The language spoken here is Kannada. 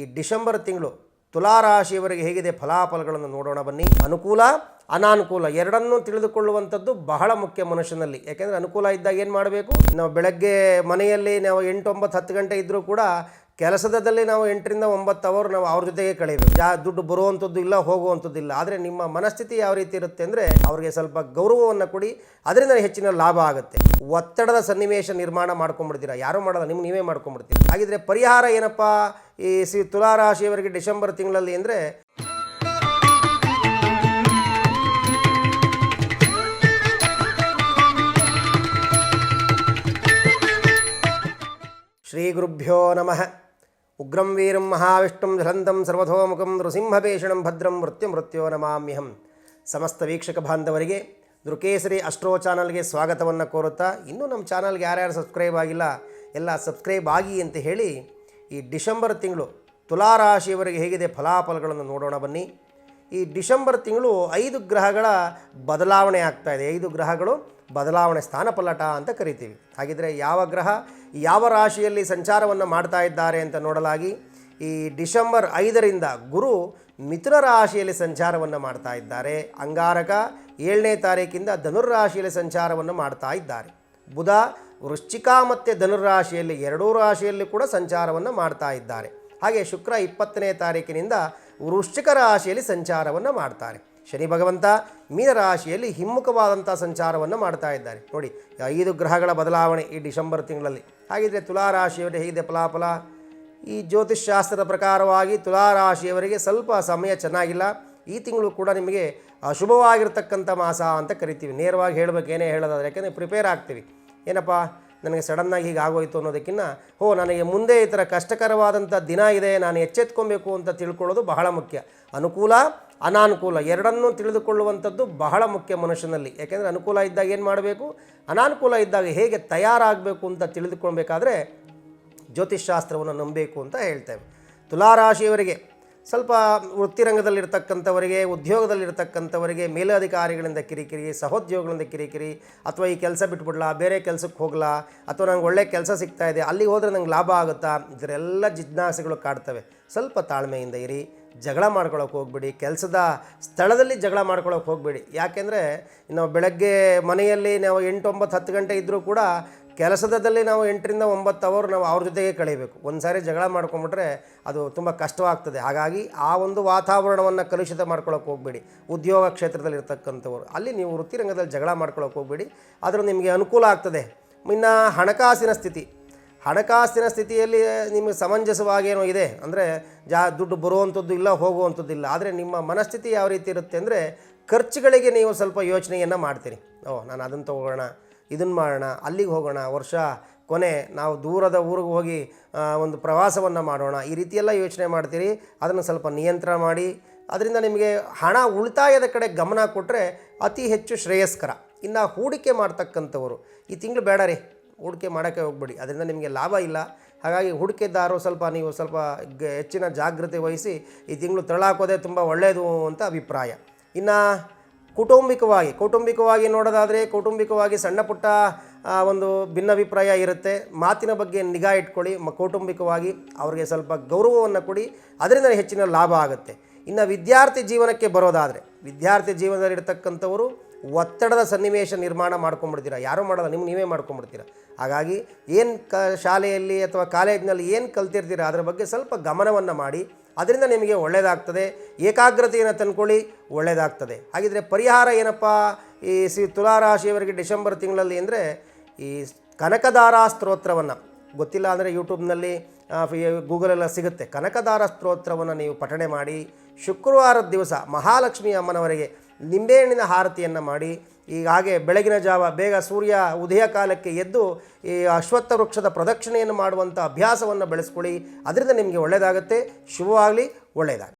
ಈ ಡಿಸೆಂಬರ್ ತಿಂಗಳು ತುಲಾರಾಶಿಯವರಿಗೆ ಹೇಗಿದೆ ಫಲಾಫಲಗಳನ್ನು ನೋಡೋಣ ಬನ್ನಿ. ಅನುಕೂಲ, ಅನಾನುಕೂಲ ಎರಡನ್ನೂ ತಿಳಿದುಕೊಳ್ಳುವಂಥದ್ದು ಬಹಳ ಮುಖ್ಯ ಮನುಷ್ಯನಲ್ಲಿ. ಯಾಕೆಂದರೆ ಅನುಕೂಲ ಇದ್ದಾಗ ಏನು ಮಾಡಬೇಕು? ನಾವು ಬೆಳಗ್ಗೆ ಮನೆಯಲ್ಲಿ ನಾವು ಎಂಟು, ಒಂಬತ್ತು, ಹತ್ತು ಗಂಟೆ ಇದ್ದರೂ ಕೂಡ ಕೆಲಸದಲ್ಲಿ ನಾವು ಎಂಟರಿಂದ ಒಂಬತ್ತು ಅವರ್ ನಾವು ಅವ್ರ ಜೊತೆಗೆ ಕಳೆಯಬೇಕು. ಜಾ, ದುಡ್ಡು ಬರುವಂಥದ್ದು ಇಲ್ಲ, ಹೋಗುವಂಥದ್ದು ಇಲ್ಲ. ಆದರೆ ನಿಮ್ಮ ಮನಸ್ಥಿತಿ ಯಾವ ರೀತಿ ಇರುತ್ತೆ ಅಂದರೆ ಅವ್ರಿಗೆ ಸ್ವಲ್ಪ ಗೌರವವನ್ನು ಕೊಡಿ, ಅದರಿಂದ ಹೆಚ್ಚಿನ ಲಾಭ ಆಗುತ್ತೆ. ಒತ್ತಡದ ಸನ್ನಿವೇಶ ನಿರ್ಮಾಣ ಮಾಡ್ಕೊಂಡ್ಬಿಡ್ತೀರಾ ಯಾರೂ ಮಾಡಲ್ಲ, ನಿಮ್ಗೆ ನೀವೇ ಮಾಡ್ಕೊಂಡ್ಬಿಡ್ತೀರಾ ಹಾಗಿದ್ರೆ ಪರಿಹಾರ ಏನಪ್ಪ? ಈ ಸಿ ತುಲಾರಾಶಿಯವರಿಗೆ ಡಿಸೆಂಬರ್ ತಿಂಗಳಲ್ಲಿ ಅಂದರೆ ಶ್ರೀ ಗುರುಭ್ಯೋ ನಮಃ. ಉಗ್ರಂ ವೀರಂ ಮಹಾವಿಷ್ಣುಂ ಜಲಂತಂ ಸರ್ವಥೋಮುಖಂ ನೃಸಿಂಹಭೇಷಣಂ ಭದ್ರಂ ಮೃತ್ಯು ಮೃತ್ಯೋ ನಮಾಮ್ಯಹಂ ಸಮಸ್ತ ವೀಕ್ಷಕ ಬಾಂಧವರಿಗೆ ದುರ್ಕೇಸರಿ ಅಸ್ಟ್ರೋ ಚಾನಲ್ಗೆ ಸ್ವಾಗತವನ್ನು ಕೋರುತ್ತಾ ಇನ್ನೂ ನಮ್ಮ ಚಾನಲ್ಗೆ ಯಾರ್ಯಾರು ಸಬ್ಸ್ಕ್ರೈಬ್ ಆಗಿಲ್ಲ, ಎಲ್ಲ ಸಬ್ಸ್ಕ್ರೈಬ್ ಆಗಿ ಅಂತ ಹೇಳಿ ಈ ಡಿಸೆಂಬರ್ ತಿಂಗಳು ತುಲಾರಾಶಿಯವರಿಗೆ ಹೇಗಿದೆ ಫಲಾಫಲಗಳನ್ನು ನೋಡೋಣ ಬನ್ನಿ. ಈ ಡಿಸೆಂಬರ್ ತಿಂಗಳು ಐದು ಗ್ರಹಗಳ ಬದಲಾವಣೆ ಆಗ್ತಾ ಇದೆ. ಐದು ಗ್ರಹಗಳು ಬದಲಾವಣೆ ಸ್ಥಾನಪಲ್ಲಟ ಅಂತ ಕರಿತೀವಿ. ಹಾಗಿದ್ರೆ ಯಾವ ಗ್ರಹ ಯಾವ ರಾಶಿಯಲ್ಲಿ ಸಂಚಾರವನ್ನು ಮಾಡ್ತಾ ಇದ್ದಾರೆ ಅಂತ ನೋಡಲಾಗಿ ಈ ಡಿಸೆಂಬರ್ ಐದರಿಂದ ಗುರು ಮಿಥುನ ರಾಶಿಯಲ್ಲಿ ಸಂಚಾರವನ್ನು ಮಾಡ್ತಾ ಇದ್ದಾರೆ. ಅಂಗಾರಕ ಏಳನೇ ತಾರೀಕಿಂದ ಧನುರ್ರಾಶಿಯಲ್ಲಿ ಸಂಚಾರವನ್ನು ಮಾಡ್ತಾ ಇದ್ದಾರೆ. ಬುಧ ವೃಶ್ಚಿಕ ಮತ್ತು ಧನುರ್ರಾಶಿಯಲ್ಲಿ ಎರಡೂ ರಾಶಿಯಲ್ಲಿ ಕೂಡ ಸಂಚಾರವನ್ನು ಮಾಡ್ತಾ ಇದ್ದಾರೆ. ಹಾಗೆ ಶುಕ್ರ ಇಪ್ಪತ್ತನೇ ತಾರೀಕಿನಿಂದ ವೃಶ್ಚಿಕ ರಾಶಿಯಲ್ಲಿ ಸಂಚಾರವನ್ನು ಮಾಡ್ತಾರೆ. ಶನಿ ಭಗವಂತ ಮೀನರಾಶಿಯಲ್ಲಿ ಹಿಮ್ಮುಖವಾದಂಥ ಸಂಚಾರವನ್ನು ಮಾಡ್ತಾ ಇದ್ದಾರೆ. ನೋಡಿ ಐದು ಗ್ರಹಗಳ ಬದಲಾವಣೆ ಈ ಡಿಸೆಂಬರ್ ತಿಂಗಳಲ್ಲಿ. ಹಾಗಿದ್ರೆ ತುಲಾರಾಶಿಯವರಿಗೆ ಹೇಗಿದೆ ಫಲಾಫಲ? ಈ ಜ್ಯೋತಿಷ್ಶಾಸ್ತ್ರದ ಪ್ರಕಾರವಾಗಿ ತುಲಾರಾಶಿಯವರಿಗೆ ಸ್ವಲ್ಪ ಸಮಯ ಚೆನ್ನಾಗಿಲ್ಲ. ಈ ತಿಂಗಳು ಕೂಡ ನಿಮಗೆ ಅಶುಭವಾಗಿರ್ತಕ್ಕಂಥ ಮಾಸ ಅಂತ ಕರಿತೀವಿ. ನೇರವಾಗಿ ಹೇಳಬೇಕು, ಏನೇ ಹೇಳೋದಾದ್ರೆ, ಯಾಕೆಂದರೆ ಪ್ರಿಪೇರ್ ಆಗ್ತೀವಿ. ಏನಪ್ಪ? ನನಗೆ ಸಡನ್ನಾಗಿ ಹೀಗೆ ಆಗೋಯಿತು ಅನ್ನೋದಕ್ಕಿಂತ ಹೋ ನನಗೆ ಮುಂದೆ ಈ ಥರ ಕಷ್ಟಕರವಾದಂಥ ದಿನ ಇದೆ, ನಾನು ಎಚ್ಚೆತ್ಕೊಬೇಕು ಅಂತ ತಿಳ್ಕೊಳ್ಳೋದು ಬಹಳ ಮುಖ್ಯ. ಅನುಕೂಲ ಅನಾನುಕೂಲ ಎರಡನ್ನೂ ತಿಳಿದುಕೊಳ್ಳುವಂಥದ್ದು ಬಹಳ ಮುಖ್ಯ ಮನುಷ್ಯನಲ್ಲಿ. ಯಾಕೆಂದರೆ ಅನುಕೂಲ ಇದ್ದಾಗ ಏನು ಮಾಡಬೇಕು? ಅನಾನುಕೂಲ ಇದ್ದಾಗ ಹೇಗೆ ತಯಾರಾಗಬೇಕು ಅಂತ ತಿಳಿದುಕೊಳ್ಬೇಕಾದ್ರೆ ಜ್ಯೋತಿಷ್ಶಾಸ್ತ್ರವನ್ನು ನಂಬಬೇಕು ಅಂತ ಹೇಳ್ತೇವೆ. ತುಲಾರಾಶಿಯವರಿಗೆ ಸ್ವಲ್ಪ ವೃತ್ತಿರಂಗದಲ್ಲಿರ್ತಕ್ಕಂಥವರಿಗೆ, ಉದ್ಯೋಗದಲ್ಲಿರ್ತಕ್ಕಂಥವರಿಗೆ, ಮೇಲಧಿಕಾರಿಗಳಿಂದ ಕಿರಿಕಿರಿ, ಸಹೋದ್ಯೋಗಗಳಿಂದ ಕಿರಿಕಿರಿ, ಅಥವಾ ಈ ಕೆಲಸ ಬಿಟ್ಬಿಡ್ಲಾ, ಬೇರೆ ಕೆಲಸಕ್ಕೆ ಹೋಗ್ಲಾ, ಅಥವಾ ನಂಗೆ ಒಳ್ಳೆ ಕೆಲಸ ಸಿಗ್ತಾ ಇದೆ ಅಲ್ಲಿಗೆ ಹೋದರೆ ನಂಗೆ ಲಾಭ ಆಗುತ್ತಾ, ಇದರೆಲ್ಲ ಜಿಜ್ಞಾಸೆಗಳು ಕಾಡ್ತವೆ. ಸ್ವಲ್ಪ ತಾಳ್ಮೆಯಿಂದ ಇರಿ. ಜಗಳ ಮಾಡ್ಕೊಳಕ್ಕೆ ಹೋಗ್ಬೇಡಿ, ಕೆಲಸದ ಸ್ಥಳದಲ್ಲಿ ಜಗಳ ಮಾಡ್ಕೊಳಕ್ಕೆ ಹೋಗಬೇಡಿ. ಯಾಕೆಂದರೆ ನಾವು ಬೆಳಗ್ಗೆ ಮನೆಯಲ್ಲಿ ನಾವು ಎಂಟು ಒಂಬತ್ತು ಹತ್ತು ಗಂಟೆ ಇದ್ದರೂ ಕೂಡ ಕೆಲಸದಲ್ಲಿ ನಾವು ಎಂಟರಿಂದ ಒಂಬತ್ತು ಅವರ್ ನಾವು ಅವ್ರ ಜೊತೆಗೆ ಕಳೀಬೇಕು. ಒಂದು ಸಾರಿ ಜಗಳ ಮಾಡ್ಕೊಂಬಿಟ್ರೆ ಅದು ತುಂಬ ಕಷ್ಟವಾಗ್ತದೆ. ಹಾಗಾಗಿ ಆ ಒಂದು ವಾತಾವರಣವನ್ನು ಕಲುಷಿತ ಮಾಡ್ಕೊಳಕ್ಕೆ ಹೋಗಬೇಡಿ. ಉದ್ಯೋಗ ಕ್ಷೇತ್ರದಲ್ಲಿ ಇರ್ತಕ್ಕಂಥವ್ರು ಅಲ್ಲಿ ನೀವು ವೃತ್ತಿರಂಗದಲ್ಲಿ ಜಗಳ ಮಾಡ್ಕೊಳಕ್ಕೆ ಹೋಗಬೇಡಿ. ಆದರೂ ನಿಮಗೆ ಅನುಕೂಲ ಆಗ್ತದೆ. ಇನ್ನು ಹಣಕಾಸಿನ ಸ್ಥಿತಿ. ಹಣಕಾಸಿನ ಸ್ಥಿತಿಯಲ್ಲಿ ನಿಮಗೆ ಸಮಂಜಸವಾಗೇನೋ ಇದೆ ಅಂದರೆ ಜಾ ದುಡ್ಡು ಬರುವಂಥದ್ದು ಇಲ್ಲ, ಹೋಗುವಂಥದ್ದು ಇಲ್ಲ. ಆದರೆ ನಿಮ್ಮ ಮನಸ್ಥಿತಿ ಯಾವ ರೀತಿ ಇರುತ್ತೆ ಅಂದರೆ ಖರ್ಚುಗಳಿಗೆ ನೀವು ಸ್ವಲ್ಪ ಯೋಚನೆಯನ್ನು ಮಾಡ್ತೀರಿ. ಓ, ನಾನು ಅದನ್ನು ತೊಗೊಳ್ಳೋಣ ಇದನ್ನು ಮಾಡೋಣ, ಅಲ್ಲಿಗೆ ಹೋಗೋಣ, ವರ್ಷ, ಕೊನೆ, ನಾವು ದೂರದ ಊರಿಗೆ ಹೋಗಿ ಒಂದು ಪ್ರವಾಸವನ್ನು ಮಾಡೋಣ, ಈ ರೀತಿಯೆಲ್ಲ ಯೋಚನೆ ಮಾಡ್ತೀರಿ. ಅದನ್ನು ಸ್ವಲ್ಪ ನಿಯಂತ್ರಣ ಮಾಡಿ, ಅದರಿಂದ ನಿಮಗೆ ಹಣ ಉಳಿತಾಯದ ಕಡೆ ಗಮನ ಕೊಟ್ಟರೆ ಅತಿ ಹೆಚ್ಚು ಶ್ರೇಯಸ್ಕರ. ಇನ್ನು ಹೂಡಿಕೆ ಮಾಡ್ತಕ್ಕಂಥವರು, ಈ ತಿಂಗಳು ಬೇಡ ರೀ. ಹೂಡಿಕೆ ಮಾಡೋಕ್ಕೆ ಹೋಗ್ಬೇಡಿ. ಅದರಿಂದ ನಿಮಗೆ ಲಾಭ ಇಲ್ಲ. ಹಾಗಾಗಿ ಹೂಡಿಕೆದಾರರು ಸ್ವಲ್ಪ ನೀವು ಸ್ವಲ್ಪ ಹೆಚ್ಚಿನ ಜಾಗೃತಿ ವಹಿಸಿ ಈ ತಿಂಗಳು ತಳ್ಳಾಕೋದೇ ತುಂಬ ಒಳ್ಳೆಯದು ಅಂತ ಅಭಿಪ್ರಾಯ. ಇನ್ನು ಕೌಟುಂಬಿಕವಾಗಿ ಕೌಟುಂಬಿಕವಾಗಿ ನೋಡೋದಾದರೆ ಕೌಟುಂಬಿಕವಾಗಿ ಸಣ್ಣ ಪುಟ್ಟ ಒಂದು ಭಿನ್ನಾಭಿಪ್ರಾಯ ಇರುತ್ತೆ. ಮಾತಿನ ಬಗ್ಗೆ ನಿಗಾ ಇಟ್ಕೊಳ್ಳಿ. ಮ, ಕೌಟುಂಬಿಕವಾಗಿ ಅವರಿಗೆ ಸ್ವಲ್ಪ ಗೌರವವನ್ನು ಕೊಡಿ. ಅದರಿಂದ ಹೆಚ್ಚಿನ ಲಾಭ ಆಗುತ್ತೆ. ಇನ್ನು ವಿದ್ಯಾರ್ಥಿ ಜೀವನಕ್ಕೆ ಬರೋದಾದರೆ, ವಿದ್ಯಾರ್ಥಿ ಜೀವನದಲ್ಲಿ ಇರ್ತಕ್ಕಂಥವರು ಒತ್ತಡದ ಸನ್ನಿವೇಶ ನಿರ್ಮಾಣ ಮಾಡ್ಕೊಂಡ್ಬಿಡ್ತೀರಾ ಯಾರೂ ಮಾಡೋಲ್ಲ, ನಿಮ್ಗೆ ನೀವೇ ಮಾಡ್ಕೊಂಡ್ಬಿಡ್ತೀರ ಹಾಗಾಗಿ ಏನು ಕ, ಶಾಲೆಯಲ್ಲಿ ಅಥವಾ ಕಾಲೇಜಿನಲ್ಲಿ ಏನು ಕಲ್ತಿರ್ತೀರ, ಅದರ ಬಗ್ಗೆ ಸ್ವಲ್ಪ ಗಮನವನ್ನು ಮಾಡಿ, ಅದರಿಂದ ನಿಮಗೆ ಒಳ್ಳೆಯದಾಗ್ತದೆ ಏಕಾಗ್ರತೆಯನ್ನು ತಂದ್ಕೊಳ್ಳಿ ಒಳ್ಳೆಯದಾಗ್ತದೆ ಹಾಗಿದ್ರೆ ಪರಿಹಾರ ಏನಪ್ಪ? ಈ ಸಿ ತುಲಾರಾಶಿಯವರಿಗೆ ಡಿಸೆಂಬರ್ ತಿಂಗಳಲ್ಲಿ ಅಂದರೆ ಈ ಕನಕದಾರ ಸ್ತೋತ್ರವನ್ನು. ಗೊತ್ತಿಲ್ಲ ಅಂದರೆ ಯೂಟ್ಯೂಬ್ನಲ್ಲಿ ಗೂಗಲೆಲ್ಲ ಸಿಗುತ್ತೆ. ಕನಕದಾರ ಸ್ತೋತ್ರವನ್ನು ನೀವು ಪಠಣೆ ಮಾಡಿ ಶುಕ್ರವಾರದ ದಿವಸ ಮಹಾಲಕ್ಷ್ಮಿ ಅಮ್ಮನವರಿಗೆ ನಿಂಬೆಹಣ್ಣಿನ ಆರತಿಯನ್ನು ಮಾಡಿ ಈಗ ಹಾಗೆ ಬೆಳಗಿನ ಜಾವ ಬೇಗ ಸೂರ್ಯ ಉದಯ ಕಾಲಕ್ಕೆ ಎದ್ದು ಈ ಅಶ್ವತ್ಥ ವೃಕ್ಷದ ಪ್ರದಕ್ಷಿಣೆಯನ್ನು ಮಾಡುವಂಥ ಅಭ್ಯಾಸವನ್ನು ಬೆಳೆಸ್ಕೊಳ್ಳಿ. ಅದರಿಂದ ನಿಮಗೆ ಒಳ್ಳೆಯದಾಗುತ್ತೆ ಶುಭವಾಗಲಿ. ಒಳ್ಳೆಯದಾಗಲಿ